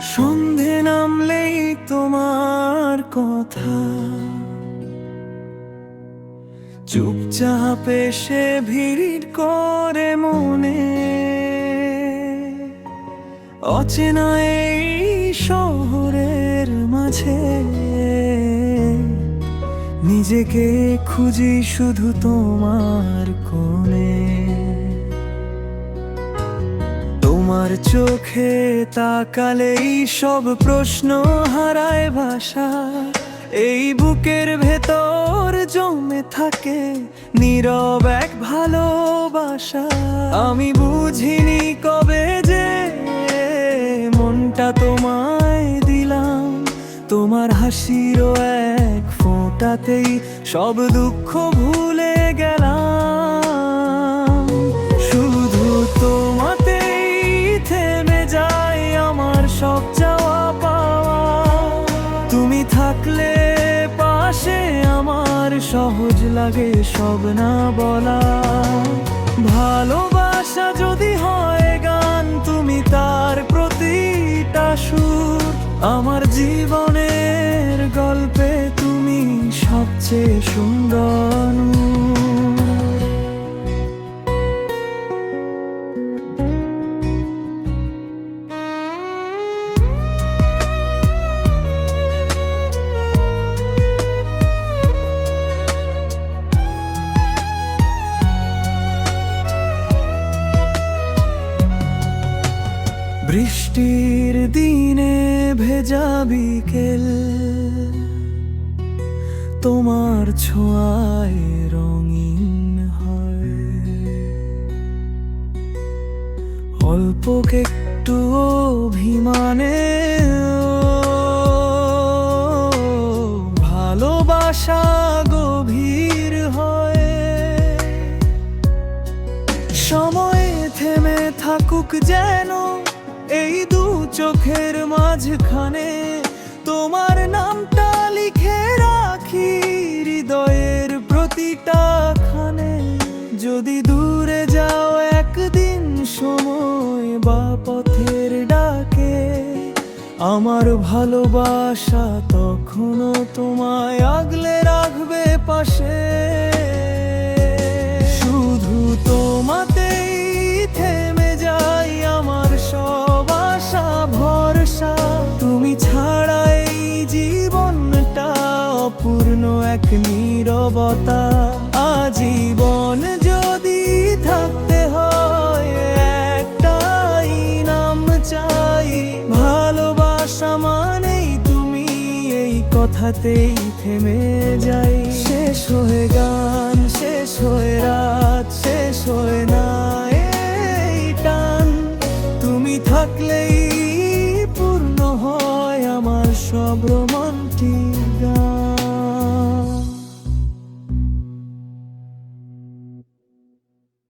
সন্ধে নামলেই তোমার কথা। চুপচাপ এসে ভিড় করে মনে। অচেনা এই শহরের মাঝে। নিজেকে খুঁজি শুধু তোমার কোণে। তোমার চোখে তাকালেই সব প্রশ্ন হারায় ভাষা। এই বুকের ভেতর জমে থাকে নীরব এক ভালোবাসা। আমি বুঝিনি কবে যে মনটা তোমায় দিলাম। তোমার হাসিরও এক ফোঁটাতেই সব দুঃখ ভুলে গেলাম। লাগে সব না বলা। ভালোবাসা যদি হয় গান, তুমি তার প্রতিটা সুর। আমার জীবনের গল্পে তুমি সবচেয়ে সুন্দর। বৃষ্টির দিনে ভেজা বিকেল তোমার ছোঁয়ায় রঙিন হয়। অল্প একটু অভিমানে ভালোবাসা গভীর হয়। সময় থেমে থাকুক যেন এই দু চোখের মাঝখানে তোমার নামটা লিখে রাখি হৃদয়ের প্রতিটা খানে যদি দূরে যাও একদিন সময় বা পথের ডাকে, আমার ভালোবাসা তখনও তোমায় আগলে রাখবে পাশে। ভালোবাসা তুমি ছাড়া এই জীবনটা অপূর্ণ এক নীরবতা। আজীবন যদি থাকতে হয়, একটাই নাম চাই। ভালোবাসা মানেই তুমি এই কথাতেই থেমে যাই। শেষ হয়ে গান, শেষ হয়ে রাত, শেষ হয়ে না, এই টান। তুমি থাকলেই